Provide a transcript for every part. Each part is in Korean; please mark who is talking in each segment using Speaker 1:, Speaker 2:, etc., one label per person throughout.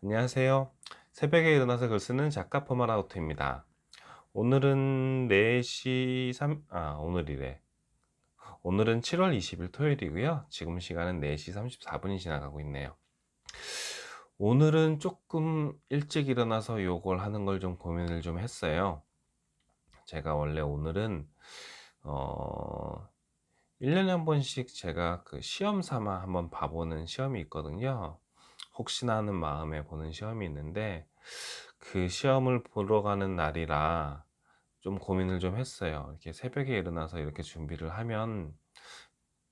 Speaker 1: 안녕하세요. 새벽에 일어나서 글 쓰는 작가 포마라우트입니다. 오늘은 4시 3, 아, 오늘이래. 오늘은 7월 20일 토요일이고요. 지금 시간은 4시 34분이 지나가고 있네요. 오늘은 조금 일찍 일어나서 요걸 하는 걸 좀 고민을 좀 했어요. 제가 원래 오늘은, 어, 1년에 한 번씩 제가 그 시험 삼아 한번 봐보는 시험이 있거든요. 혹시나 하는 마음에 보는 시험이 있는데 그 시험을 보러 가는 날이라 좀 고민을 좀 했어요. 이렇게 새벽에 일어나서 이렇게 준비를 하면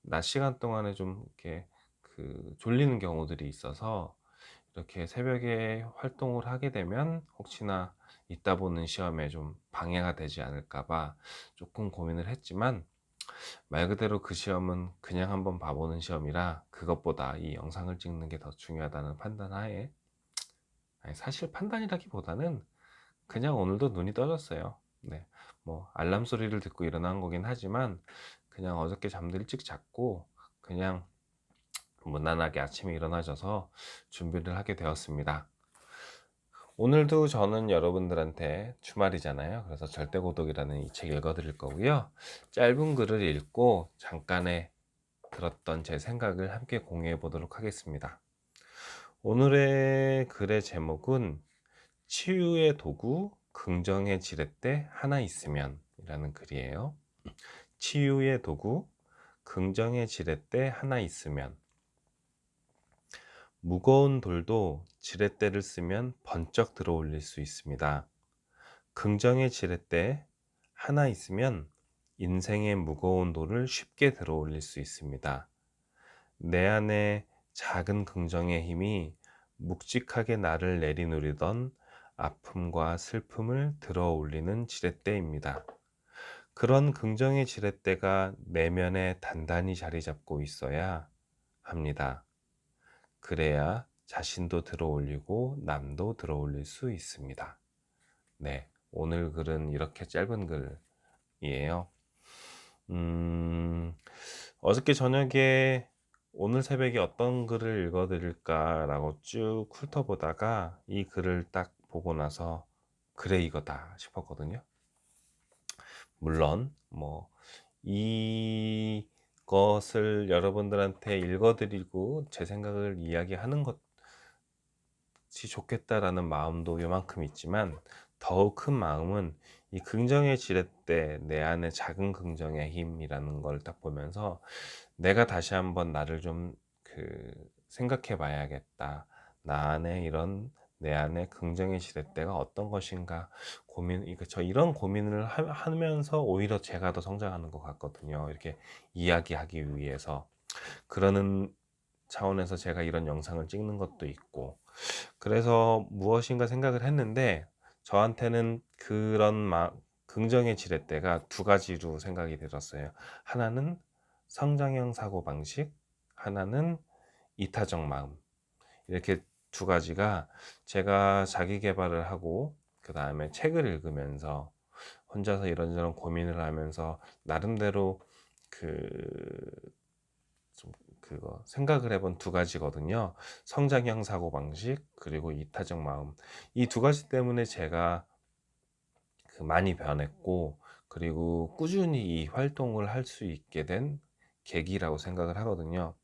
Speaker 1: 낮 시간 동안에 좀 이렇게 그 졸리는 경우들이 있어서 이렇게 새벽에 활동을 하게 되면 혹시나 이따 보는 시험에 좀 방해가 되지 않을까봐 조금 고민을 했지만 말 그대로 그 시험은 그냥 한번 봐보는 시험이라 그것보다 이 영상을 찍는 게 더 중요하다는 판단 하에 아니, 사실 판단이라기보다는 그냥 오늘도 눈이 떠졌어요. 네, 뭐 알람 소리를 듣고 일어난 거긴 하지만 그냥 어저께 잠도 일찍 잤고 그냥 무난하게 아침에 일어나져서 준비를 하게 되었습니다. 오늘도 저는 여러분들한테 주말이잖아요. 그래서 절대고독이라는 이 책 읽어드릴 거고요. 짧은 글을 읽고 잠깐의 들었던 제 생각을 함께 공유해 보도록 하겠습니다. 오늘의 글의 제목은 치유의 도구 긍정의 지렛대 하나 있으면 이라는 글이에요. 치유의 도구 긍정의 지렛대 하나 있으면 무거운 돌도 지렛대를 쓰면 번쩍 들어 올릴 수 있습니다. 긍정의 지렛대 하나 있으면 인생의 무거운 돌을 쉽게 들어 올릴 수 있습니다. 내 안에 작은 긍정의 힘이 묵직하게 나를 내리누리던 아픔과 슬픔을 들어 올리는 지렛대입니다. 그런 긍정의 지렛대가 내면에 단단히 자리 잡고 있어야 합니다. 그래야 자신도 들어 올리고 남도 들어 올릴 수 있습니다. 네. 오늘 글은 이렇게 짧은 글이에요. 음, 어저께 저녁에 오늘 새벽에 어떤 글을 읽어드릴까라고 쭉 훑어보다가 이 글을 딱 보고 나서 그래 이거다 싶었거든요. 물론 뭐이 것을 여러분들한테 읽어드리고 제 생각을 이야기하는 것이 좋겠다라는 마음도 요만큼 있지만 더욱 큰 마음은 이 긍정의 지렛대 내 안에 작은 긍정의 힘이라는 걸 딱 보면서 내가 다시 한번 나를 좀 그 생각해 봐야겠다. 나 안에 이런 내 안에 긍정의 지렛대가 어떤 것인가 고민 이거 저 이런 고민을 하, 면서 오히려 제가 더 성장하는 것 같거든요. 이렇게 이야기하기 위해서 그러는 차원에서 제가 이런 영상을 찍는 것도 있고 그래서 무엇인가 생각을 했는데 저한테는 그런 마, 긍정의 지렛대가 두 가지로 생각이 들었어요. 하나는 성장형 사고 방식, 하나는 이타적 마음. 이렇게 두 가지가 제가 자기 개발을 하고, 그 다음에 책을 읽으면서 혼자서 이런저런 고민을 하면서 나름대로 그, 좀 그거 생각을 해본 두 가지거든요. 성장형 사고 방식 그리고 이타적 마음. 이 두 가지 때문에 제가 그 많이 변했고 그리고 꾸준히 이 활동을 할 수 있게 된 계기라고 생각을 하거든요.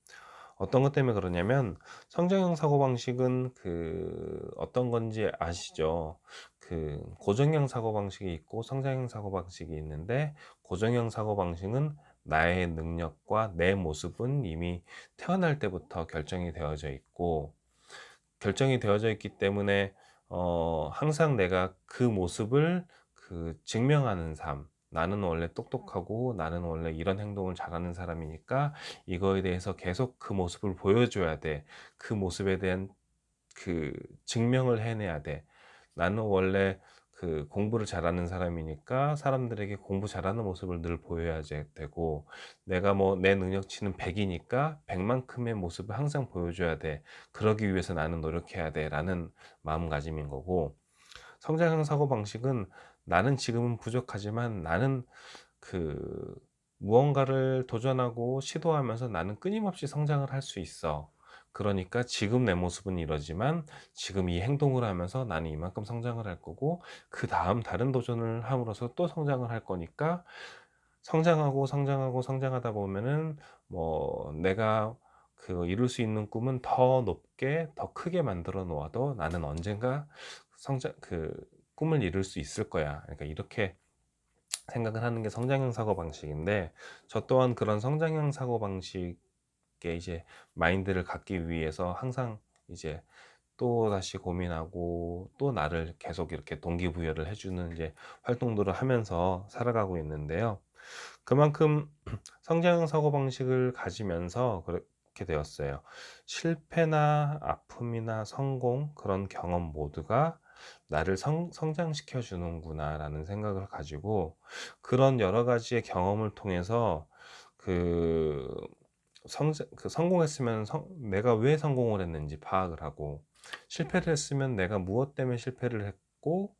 Speaker 1: 어떤 것 때문에 그러냐면 성장형 사고방식은 그 어떤 건지 아시죠? 그 고정형 사고방식이 있고 성장형 사고방식이 있는데 고정형 사고방식은 나의 능력과 내 모습은 이미 태어날 때부터 결정이 되어져 있고 결정이 되어져 있기 때문에 어 항상 내가 그 모습을 그 증명하는 삶 나는 원래 똑똑하고 나는 원래 이런 행동을 잘하는 사람이니까 이거에 대해서 계속 그 모습을 보여줘야 돼. 그 모습에 대한 그 증명을 해내야 돼. 나는 원래 그 공부를 잘하는 사람이니까 사람들에게 공부 잘하는 모습을 늘 보여야 되고 내가 뭐 내 능력치는 100이니까 100만큼의 모습을 항상 보여줘야 돼. 그러기 위해서 나는 노력해야 돼. 라는 마음가짐인 거고 성장형 사고방식은 나는 지금은 부족하지만 나는 그 무언가를 도전하고 시도하면서 나는 끊임없이 성장을 할 수 있어. 그러니까 지금 내 모습은 이러지만 지금 이 행동을 하면서 나는 이만큼 성장을 할 거고 그 다음 다른 도전을 함으로써 또 성장을 할 거니까 성장하고 성장하고 성장하다 보면은 뭐 내가 그 이룰 수 있는 꿈은 더 높게 더 크게 만들어 놓아도 나는 언젠가 성장 그 꿈을 이룰 수 있을 거야. 그러니까 이렇게 생각을 하는 게 성장형 사고 방식인데 저 또한 그런 성장형 사고 방식의 이제 마인드를 갖기 위해서 항상 이제 또 다시 고민하고 또 나를 계속 이렇게 동기부여를 해주는 이제 활동들을 하면서 살아가고 있는데요. 그만큼 성장형 사고 방식을 가지면서 그렇게 되었어요. 실패나 아픔이나 성공 그런 경험 모두가 나를 성, 성장시켜 주는구나라는 생각을 가지고 그런 여러 가지의 경험을 통해서 그 성장, 그 성공했으면 성, 내가 왜 성공을 했는지 파악을 하고 실패를 했으면 내가 무엇 때문에 실패를 했고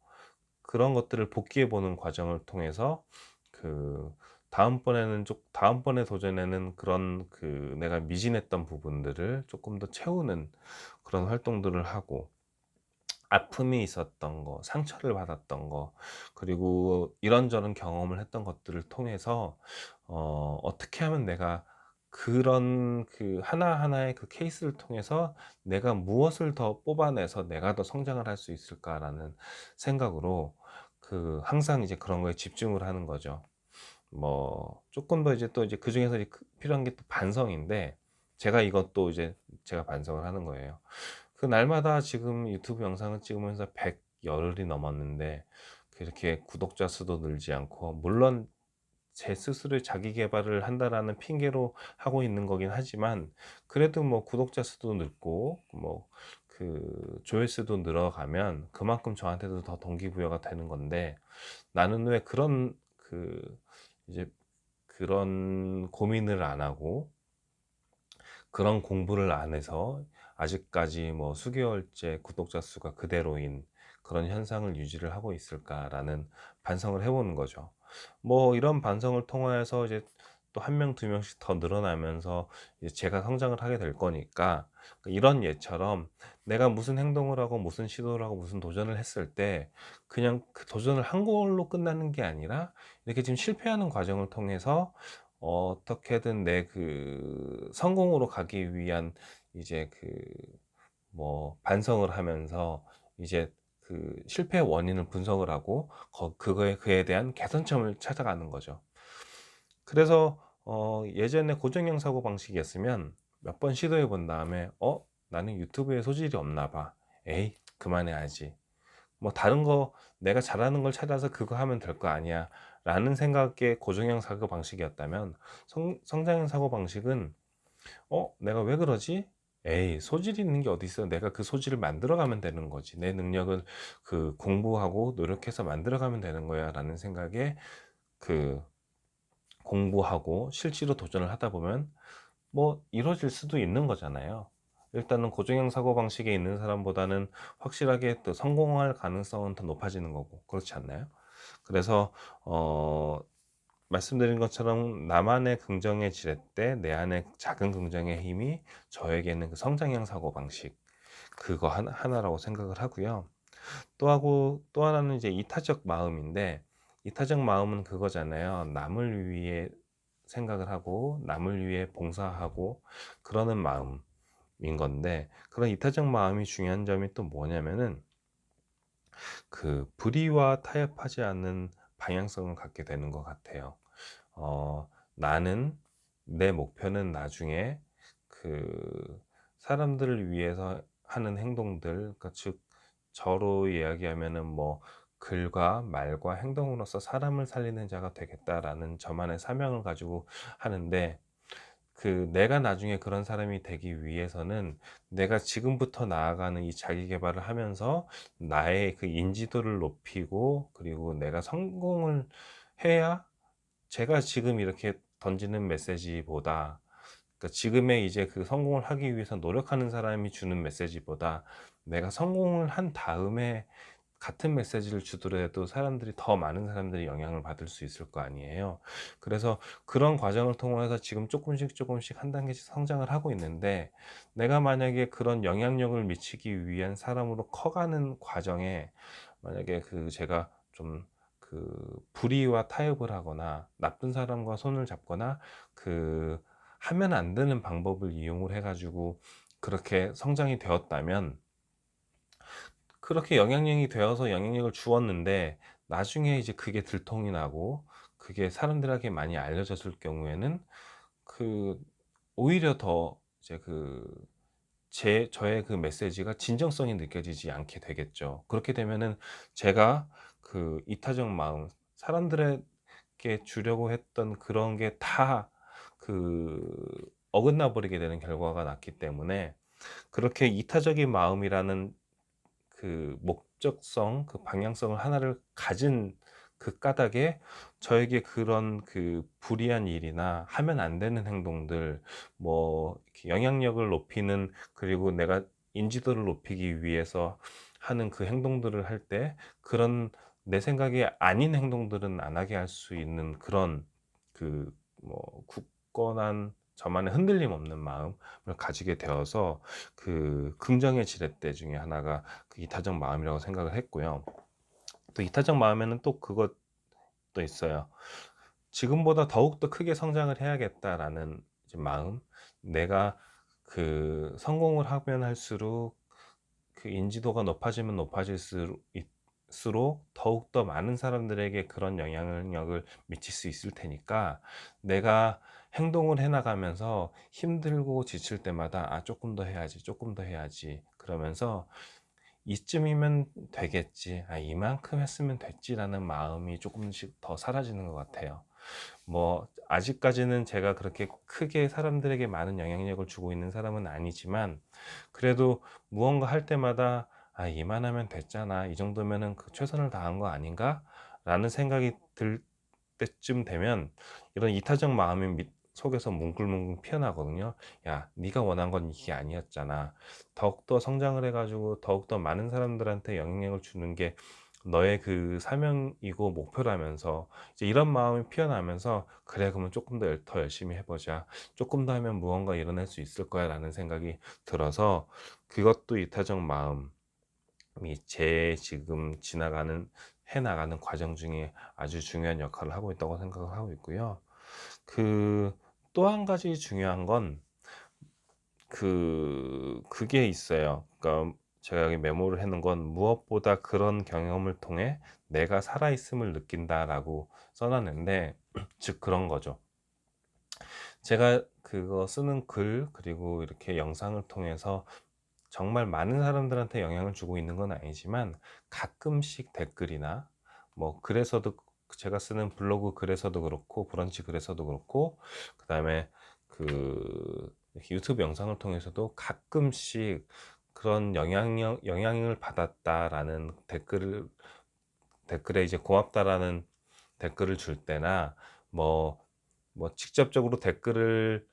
Speaker 1: 그런 것들을 복귀해 보는 과정을 통해서 그 다음번에는 좀 다음번에 도전에는 그런 그 내가 미진했던 부분들을 조금 더 채우는 그런 활동들을 하고 아픔이 있었던 거, 상처를 받았던 거, 그리고 이런저런 경험을 했던 것들을 통해서 어, 어떻게 하면 내가 그런 그 하나하나의 그 케이스를 통해서 내가 무엇을 더 뽑아내서 내가 더 성장을 할 수 있을까라는 생각으로 그 항상 이제 그런 거에 집중을 하는 거죠. 뭐 조금 더 이제 또 이제 그 중에서 필요한 게 또 반성인데 제가 이것도 이제 제가 반성을 하는 거예요. 그 날마다 지금 유튜브 영상을 찍으면서 100열흘이 넘었는데 그렇게 구독자 수도 늘지 않고 물론 제 스스로의 자기 개발을 한다라는 핑계로 하고 있는 거긴 하지만 그래도 뭐 구독자 수도 늘고 뭐 그 조회수도 늘어가면 그만큼 저한테도 더 동기부여가 되는 건데 나는 왜 그런 그 이제 그런 고민을 안 하고 그런 공부를 안 해서 아직까지 뭐 수개월째 구독자 수가 그대로인 그런 현상을 유지를 하고 있을까라는 반성을 해보는 거죠. 뭐 이런 반성을 통해서 이제 또 한 명, 두 명씩 더 늘어나면서 이제 제가 성장을 하게 될 거니까 이런 예처럼 내가 무슨 행동을 하고 무슨 시도를 하고 무슨 도전을 했을 때 그냥 그 도전을 한 걸로 끝나는 게 아니라 이렇게 지금 실패하는 과정을 통해서 어떻게든 내 그 성공으로 가기 위한 이제 그 뭐 반성을 하면서 이제 그 실패의 원인을 분석을 하고 그거에 그에 대한 개선점을 찾아가는 거죠. 그래서 어 예전에 고정형 사고 방식이었으면 몇 번 시도해 본 다음에 어 나는 유튜브에 소질이 없나 봐. 에이 그만해야지. 뭐 다른 거 내가 잘하는 걸 찾아서 그거 하면 될 거 아니야. 라는 생각의 고정형 사고 방식이었다면 성, 성장형 사고 방식은 어 내가 왜 그러지? 에이 소질이 있는 게 어디 있어 내가 그 소질을 만들어 가면 되는 거지. 내 능력은 그 공부하고 노력해서 만들어 가면 되는 거야 라는 생각에 그 공부하고 실제로 도전을 하다 보면 뭐 이루어질 수도 있는 거잖아요. 일단은 고정형 사고방식에 있는 사람보다는 확실하게 또 성공할 가능성은 더 높아지는 거고 그렇지 않나요? 그래서 어 말씀드린 것처럼 나만의 긍정의 지렛대, 내 안에 작은 긍정의 힘이 저에게는 그 성장형 사고 방식 그거 하나, 하나 라고 생각을 하고요. 또 하고 또 하나는 이제 이타적 마음인데 이타적 마음은 그거잖아요. 남을 위해 생각을 하고 남을 위해 봉사하고 그러는 마음인 건데 그런 이타적 마음이 중요한 점이 또 뭐냐면은 그 불의와 타협하지 않는 방향성을 갖게 되는 것 같아요. 어, 나는 내 목표는 나중에 그 사람들을 위해서 하는 행동들, 그러니까 즉 저로 이야기하면은 뭐 글과 말과 행동으로서 사람을 살리는 자가 되겠다라는 저만의 사명을 가지고 하는데 그 내가 나중에 그런 사람이 되기 위해서는 내가 지금부터 나아가는 이 자기 개발을 하면서 나의 그 인지도를 높이고 그리고 내가 성공을 해야 제가 지금 이렇게 던지는 메시지보다 그러니까 지금의 이제 그 성공을 하기 위해서 노력하는 사람이 주는 메시지보다 내가 성공을 한 다음에 같은 메시지를 주더라도 사람들이 더 많은 사람들이 영향을 받을 수 있을 거 아니에요. 그래서 그런 과정을 통해서 지금 조금씩 조금씩 한 단계씩 성장을 하고 있는데 내가 만약에 그런 영향력을 미치기 위한 사람으로 커가는 과정에 만약에 그 제가 좀그 불의와 타협을 하거나 나쁜 사람과 손을 잡거나 그 하면 안 되는 방법을 이용을 해가지고 그렇게 성장이 되었다면 그렇게 영향력이 되어서 영향력을 주었는데 나중에 이제 그게 들통이 나고 그게 사람들에게 많이 알려졌을 경우에는 그 오히려 더 이제 그 제 저의 그 메시지가 진정성이 느껴지지 않게 되겠죠. 그렇게 되면은 제가 그 이타적 마음 사람들에게 주려고 했던 그런 게 다 그 어긋나 버리게 되는 결과가 났기 때문에 그렇게 이타적인 마음이라는 그 목적성, 그 방향성을 하나를 가진 그 까닭에 저에게 그런 그 불이한 일이나 하면 안 되는 행동들, 뭐 영향력을 높이는 그리고 내가 인지도를 높이기 위해서 하는 그 행동들을 할 때 그런 내 생각에 아닌 행동들은 안 하게 할 수 있는 그런 그 뭐 굳건한 저만의 흔들림 없는 마음을 가지게 되어서 그 긍정의 지렛대 중에 하나가 그 이타적 마음이라고 생각을 했고요. 또 이타적 마음에는 또 그것도 있어요. 지금보다 더욱더 크게 성장을 해야겠다라는 마음. 내가 그 성공을 하면 할수록 그 인지도가 높아지면 높아질수록 수록 더욱더 많은 사람들에게 그런 영향력을 미칠 수 있을 테니까 내가 행동을 해 나가면서 힘들고 지칠 때마다 아 조금 더 해야지 조금 더 해야지 그러면서 이쯤이면 되겠지 아 이만큼 했으면 됐지라는 마음이 조금씩 더 사라지는 것 같아요. 뭐 아직까지는 제가 그렇게 크게 사람들에게 많은 영향력을 주고 있는 사람은 아니지만 그래도 무언가 할 때마다 아 이만하면 됐잖아. 이 정도면은 그 최선을 다한 거 아닌가? 라는 생각이 들 때쯤 되면 이런 이타적 마음이 밑 속에서 뭉글뭉글 피어나거든요. 야, 네가 원한 건 이게 아니었잖아. 더욱더 성장을 해가지고 더욱더 많은 사람들한테 영향력을 주는 게 너의 그 사명이고 목표라면서 이제 이런 마음이 피어나면서 그래 그러면 조금 더, 더 열심히 해보자. 조금 더 하면 무언가 이뤄낼 수 있을 거야라는 생각이 들어서 그것도 이타적 마음. 제 지금 지나가는 해 나가는 과정 중에 아주 중요한 역할을 하고 있다고 생각을 하고 있고요. 그 또 한 가지 중요한 건 그 그게 있어요. 그러니까 제가 여기 메모를 해 놓은 건 무엇보다 그런 경험을 통해 내가 살아 있음을 느낀다라고 써 놨는데 즉 그런 거죠. 제가 그거 쓰는 글 그리고 이렇게 영상을 통해서 정말 많은 사람들한테 영향을 주고 있는 건 아니지만 가끔씩 댓글이나 뭐 글에서도 제가 쓰는 블로그 글에서도 그렇고 브런치 글에서도 그렇고 그 다음에 그 유튜브 영상을 통해서도 가끔씩 그런 영향력 영향을 받았다라는 댓글을 댓글에 이제 고맙다라는 댓글을 줄 때나 뭐뭐 직접적으로 댓글을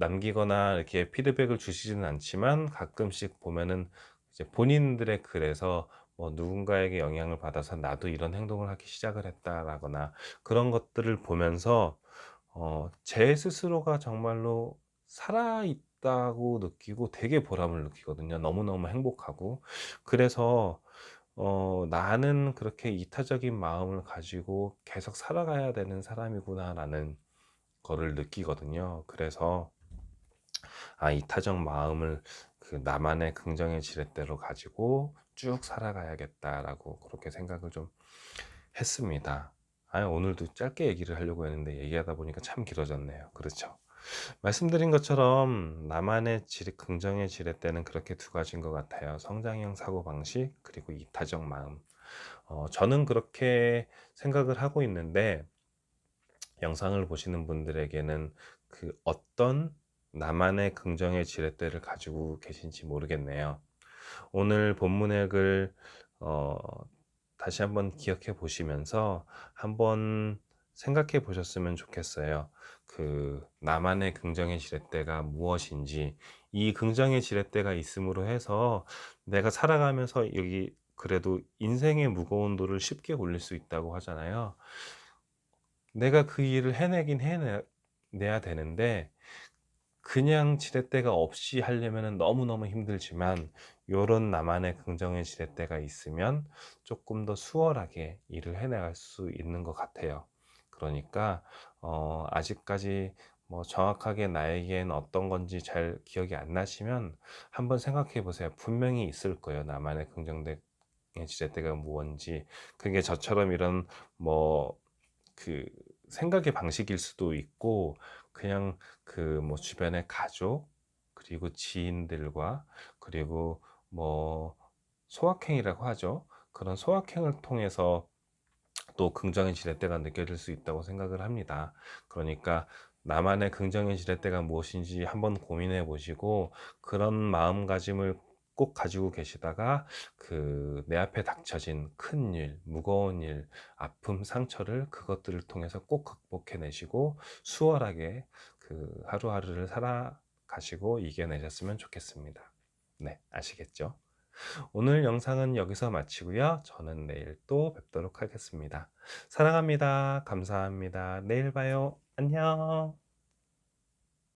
Speaker 1: 남기거나 이렇게 피드백을 주시지는 않지만 가끔씩 보면은 이제 본인들의 글에서 뭐 누군가에게 영향을 받아서 나도 이런 행동을 하기 시작을 했다라거나 그런 것들을 보면서 어, 제 스스로가 정말로 살아있다고 느끼고 되게 보람을 느끼거든요. 너무너무 행복하고. 그래서 어, 나는 그렇게 이타적인 마음을 가지고 계속 살아가야 되는 사람이구나라는 거를 느끼거든요. 그래서 아, 이타적 마음을 그 나만의 긍정의 지렛대로 가지고 쭉 살아가야겠다라고 그렇게 생각을 좀 했습니다. 아, 오늘도 짧게 얘기를 하려고 했는데 얘기하다 보니까 참 길어졌네요. 그렇죠. 말씀드린 것처럼 나만의 지렛, 긍정의 지렛대는 그렇게 두 가지인 것 같아요. 성장형 사고 방식, 그리고 이타적 마음. 어, 저는 그렇게 생각을 하고 있는데, 영상을 보시는 분들에게는 그 어떤 나만의 긍정의 지렛대를 가지고 계신지 모르겠네요. 오늘 본문의 글 어, 다시 한번 기억해 보시면서 한번 생각해 보셨으면 좋겠어요. 그 나만의 긍정의 지렛대가 무엇인지 이 긍정의 지렛대가 있음으로 해서 내가 살아가면서 여기 그래도 인생의 무거운 돌을 쉽게 올릴 수 있다고 하잖아요. 내가 그 일을 해내긴 해내야 되는데 그냥 지렛대가 없이 하려면 너무너무 힘들지만 요런 나만의 긍정의 지렛대가 있으면 조금 더 수월하게 일을 해나갈 수 있는 것 같아요. 그러니까 어 아직까지 뭐 정확하게 나에겐 어떤 건지 잘 기억이 안 나시면 한번 생각해 보세요. 분명히 있을 거예요. 나만의 긍정의 지렛대가 무언지. 그게 저처럼 이런 뭐그 생각의 방식일 수도 있고 그냥 그 뭐 주변의 가족 그리고 지인들과 그리고 뭐 소확행이라고 하죠. 그런 소확행을 통해서 또 긍정의 지렛대가 느껴질 수 있다고 생각을 합니다. 그러니까 나만의 긍정의 지렛대가 무엇인지 한번 고민해 보시고 그런 마음가짐을 꼭 가지고 계시다가 그 내 앞에 닥쳐진 큰 일, 무거운 일, 아픔, 상처를 그것들을 통해서 꼭 극복해 내시고 수월하게 그 하루하루를 살아가시고 이겨내셨으면 좋겠습니다. 네, 아시겠죠? 오늘 영상은 여기서 마치고요. 저는 내일 또 뵙도록 하겠습니다. 사랑합니다. 감사합니다. 내일 봐요. 안녕.